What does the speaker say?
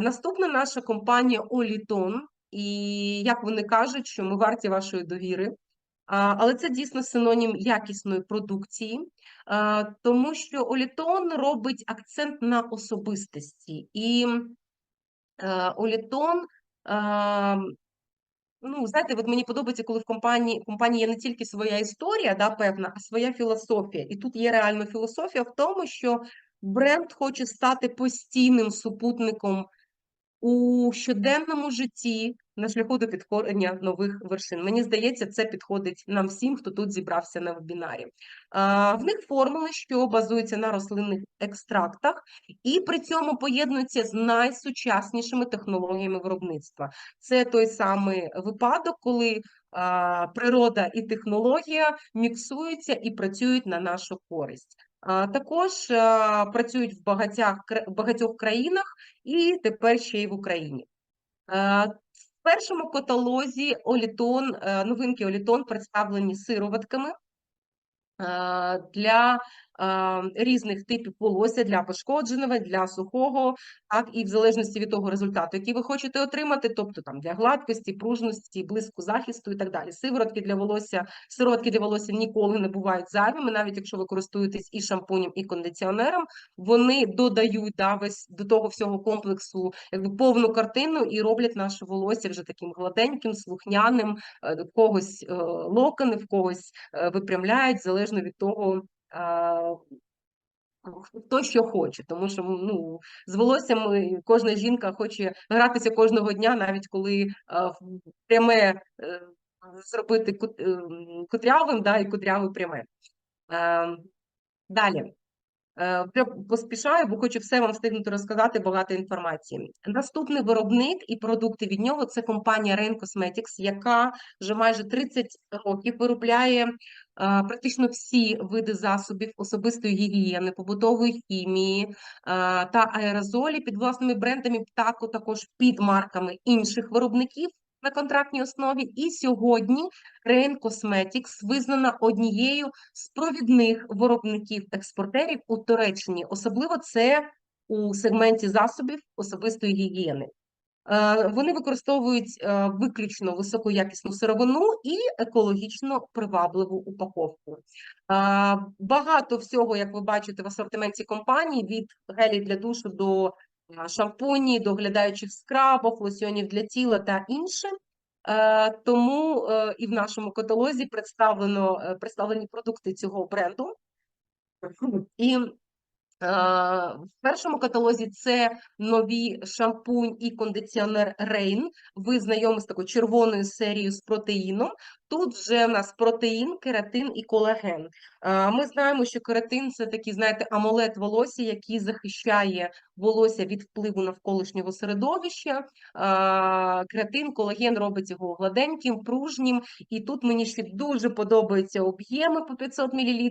Наступна наша компанія Олітон, і як вони кажуть, що ми варті вашої довіри. Але це дійсно синонім якісної продукції, тому що Олітон робить акцент на особистості. І е, Олітон, ну, знаєте, от мені подобається, коли в компанії, компанії є не тільки своя історія, да, певна, а своя філософія. І тут є реально філософія в тому, що бренд хоче стати постійним супутником у щоденному житті на шляху до підкорення нових вершин. Мені здається, це підходить нам всім, хто тут зібрався на вебінарі. В них формули, що базуються на рослинних екстрактах, і при цьому поєднуються з найсучаснішими технологіями виробництва. Це той самий випадок, коли природа і технологія міксуються і працюють на нашу користь. Також працюють в багатьох, багатьох країнах і тепер ще й в Україні. В першому каталозі Олітон, е, новинки Олітон представлені сироватками для різних типів волосся, для пошкодженого, для сухого, так і в залежності від того результату, який ви хочете отримати, тобто там для гладкості, пружності, блиску захисту і так далі. Сиворотки для волосся, сироватки для волосся ніколи не бувають зайвими, навіть якщо ви користуєтесь і шампунем, і кондиціонером, вони додають да, весь до того всього комплексу якби повну картину і роблять наше волосся вже таким гладеньким, слухняним, е, в когось е, локони, в когось е, випрямляють, залежно від того. Хто що хоче, тому що ну, з волоссям кожна жінка хоче гратися кожного дня, навіть коли пряме е, зробити е, м, кудрявим, да, і кудряве пряме. Е, Далі. Е, Поспішаю, бо хочу все вам встигнути розказати, багато інформації. Наступний виробник і продукти від нього це компанія Rain Cosmetics, яка вже майже 30 років виробляє практично всі види засобів особистої гігієни, побутової хімії е, та аерозолі під власними брендами, так, також під марками інших виробників на контрактній основі. І сьогодні Rain Cosmetics визнана однією з провідних виробників-експортерів у Туреччині, особливо це у сегменті засобів особистої гігієни. Е, Вони використовують е, виключно високоякісну сировину і екологічно привабливу упаковку. Е, Багато всього, як ви бачите, в асортименті компанії від гелі для душу до е, шампуні, доглядаючих скрабів, лосьонів для тіла та інше. Тому і в нашому каталозі представлено представлені продукти цього бренду. І В першому каталозі це нові шампунь і кондиціонер Rain. Ви знайомі з такою червоною серією з протеїном. Тут вже в нас протеїн, кератин і колаген. Е, Ми знаємо, що кератин це такий, знаєте, амулет волосся, який захищає волосся від впливу навколишнього середовища. Е, Кератин, колаген робить його гладеньким, пружнім. І тут мені ще дуже подобаються об'єми по 500 мл,